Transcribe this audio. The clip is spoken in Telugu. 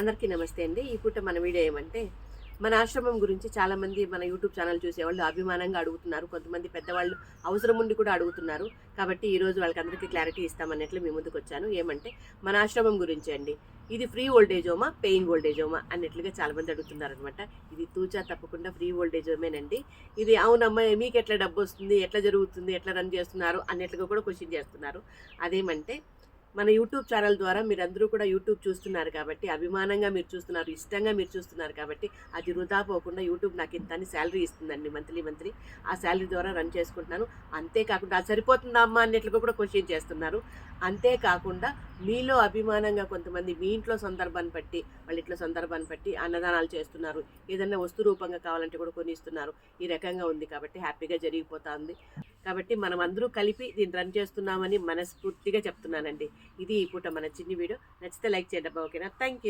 అందరికీ నమస్తే అండి. ఈ పూట మన వీడియో ఏమంటే మన ఆశ్రమం గురించి చాలామంది మన యూట్యూబ్ ఛానల్ చూసేవాళ్ళు అభిమానంగా అడుగుతున్నారు. కొంతమంది పెద్దవాళ్ళు అవసరం ఉండి కూడా అడుగుతున్నారు. కాబట్టి ఈరోజు వాళ్ళకందరికీ వాళ్ళకి అందరికీ క్లారిటీ ఇస్తామన్నట్లు మీ ముందుకు వచ్చాను. ఏమంటే మన ఆశ్రమం గురించి అండి. ఇది ఫ్రీ ఓల్డేజ్ హోమా పెయిన్ ఓల్డేజ్ హోమా అన్నట్లుగా చాలామంది అడుగుతున్నారు అనమాట ఇది తూచా తప్పకుండా ఫ్రీ ఓల్డేజ్ హోమేనండి. ఇది అవునమ్మా మీకు ఎట్లా డబ్బు వస్తుంది ఎట్లా జరుగుతుంది ఎట్లా రన్ చేస్తున్నారు అన్నట్లుగా కూడా క్వశ్చన్ చేస్తున్నారు. అదేమంటే మన యూట్యూబ్ ఛానల్ ద్వారా మీరందరూ కూడా యూట్యూబ్ చూస్తున్నారు కాబట్టి అభిమానంగా మీరు చూస్తున్నారు ఇష్టంగా మీరు చూస్తున్నారు కాబట్టి అది వృధా పోకుండా యూట్యూబ్ నాకు ఇంత అని శాలరీ ఇస్తుందండి మంత్లీ మంత్లీ. ఆ శాలరీ ద్వారా రన్ చేసుకుంటున్నాను. అంతేకాకుండా అది సరిపోతుందా అమ్మా అన్నట్లుగా కూడా క్వశ్చన్ చేస్తున్నారు. అంతేకాకుండా మీలో అభిమానంగా కొంతమంది మీ ఇంట్లో సందర్భాన్ని బట్టి వాళ్ళ ఇంట్లో సందర్భాన్ని బట్టి అన్నదానాలు చేస్తున్నారు. ఏదైనా వస్తు రూపంగా కావాలంటే కూడా కొని ఇస్తున్నారు ఈ రకంగా ఉంది కాబట్టి హ్యాపీగా జరిగిపోతా ఉంది కాబట్టి మనం అందరూ కలిపి దీన్ని రన్ చేస్తున్నామని మనస్ఫూర్తిగా చెప్తున్నానండి. ఇది ఈ పూట మన చిన్ని వీడియో. నచ్చితే లైక్ చేయండి ఓకేనా? Thank you